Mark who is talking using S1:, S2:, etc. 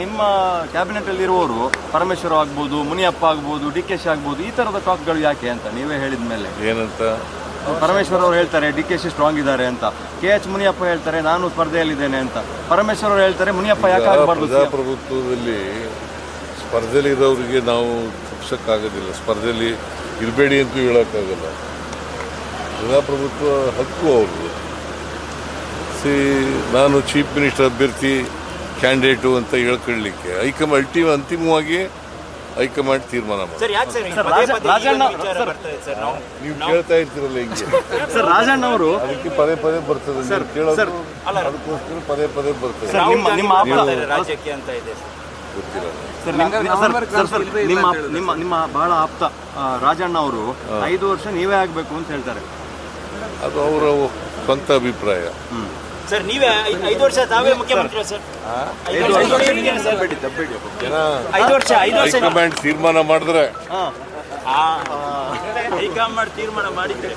S1: ನಿಮ್ಮ ಕ್ಯಾಬಿನೆಟ್ ಅಲ್ಲಿ ಇರುವವರು ಪರಮೇಶ್ವರ ಆಗ್ಬೋದು ಮುನಿಯಪ್ಪ ಆಗ್ಬೋದು ಡಿ ಕೆ ಶಿ ಆಗ್ಬೋದು ಈ ತರದ ಟಾಕ್ಗಳು ಯಾಕೆ ಅಂತ ನೀವೇ ಹೇಳಿದ ಮೇಲೆ.
S2: ಏನಂತ?
S1: ಪರಮೇಶ್ವರ್ ಅವರು ಹೇಳ್ತಾರೆ ಡಿ ಕೆ ಶಿ ಸ್ಟ್ರಾಂಗ್ ಇದ್ದಾರೆ ಅಂತ. ಕೆ ಎಚ್ ಮುನಿಯಪ್ಪ ಹೇಳ್ತಾರೆ ನಾನು ಸ್ಪರ್ಧೆಯಲ್ಲಿದ್ದೇನೆ ಅಂತ. ಪರಮೇಶ್ವರ್ ಅವರು ಹೇಳ್ತಾರೆ ಮುನಿಯಪ್ಪ ಯಾಕೆ ಆಗಬಾರ್ದು
S2: ಪ್ರಜಾಪ್ರಭುತ್ವದಲ್ಲಿ ಸ್ಪರ್ಧೆಯಲ್ಲಿ ಇರೋರಿಗೆ ನಾವು ತಪ್ಸಕ್ಕಾಗೋದಿಲ್ಲ ಸ್ಪರ್ಧೆಯಲ್ಲಿ ಇರಬೇಡಿ ಅಂತೂ ಹೇಳೋಕ್ಕಾಗಲ್ಲ. ಪ್ರಜಾಪ್ರಭುತ್ವ ಹಕ್ಕು ಅವ್ರದ್ದು. ಸಿ ನಾನು ಚೀಫ್ ಮಿನಿಸ್ಟರ್ ಅಭ್ಯರ್ಥಿ ಕ್ಯಾಂಡಿಡೇಟು ಅಂತ ಹೇಳ್ಕೊಳ್ಳಿಕ್ಕೆ ಹೈಕಮಾಂಡ್ ಅಲ್ಟಿ ಅಂತಿಮವಾಗಿ ಹೈಕಮಾಂಡ್ ತೀರ್ಮಾನ ಮಾಡಿ
S3: ಸರ್ ಯಾಕೆ ಸರ್
S1: ಸರ್,
S3: ಪದೇ
S1: ರಾಜ-
S3: ಪದೇ ಈ
S1: ರಾಜಣ್ಣ- ಸರ್,
S3: ಸರ್ ನೀವು
S2: ಕೇಳ್ತಾ ಇರ್ತೀರಲ್ಲ ಹಿಂಗೆ.
S1: ಸರ್ ರಾಜಣ್ಣ ಅವರು
S2: ಅದಕ್ಕೆ ಪದೇ ಪದೇ ಬರ್ತದೆ. ನೀವು
S1: ಸರ್,
S2: ಕೇಳೋದು ಅದಕ್ಕೋಸ್ಕರ ಪದೇ ಪದೇ ಬರ್ತದೆ. ಗೊತ್ತಿಲ್ಲ.
S1: ಸರ್, ನಿಮ್ಮ ನಿಮ್ಮ ನಿಮ್ಮ ಬಹಳ ಆಪ್ತ ರಾಜಣ್ಣ ಅವರು ಐದು ವರ್ಷ ನೀವೇ ಆಗ್ಬೇಕು ಅಂತ ಹೇಳ್ತಾರೆ.
S2: ಅದು ಅವರ ಸ್ವಂತ ಅಭಿಪ್ರಾಯ.
S3: ಸರ್ ನೀವೇ ಐದು ವರ್ಷ ತಾವೇ ಮುಖ್ಯಮಂತ್ರಿ ಸರ್. ಐದು ವರ್ಷ ಐದು ವರ್ಷ
S2: ತೀರ್ಮಾನ ಮಾಡಿದ್ರೆ.
S3: ಹೈಕಮಾಂಡ್ ತೀರ್ಮಾನ ಮಾಡಿದ್ರೆ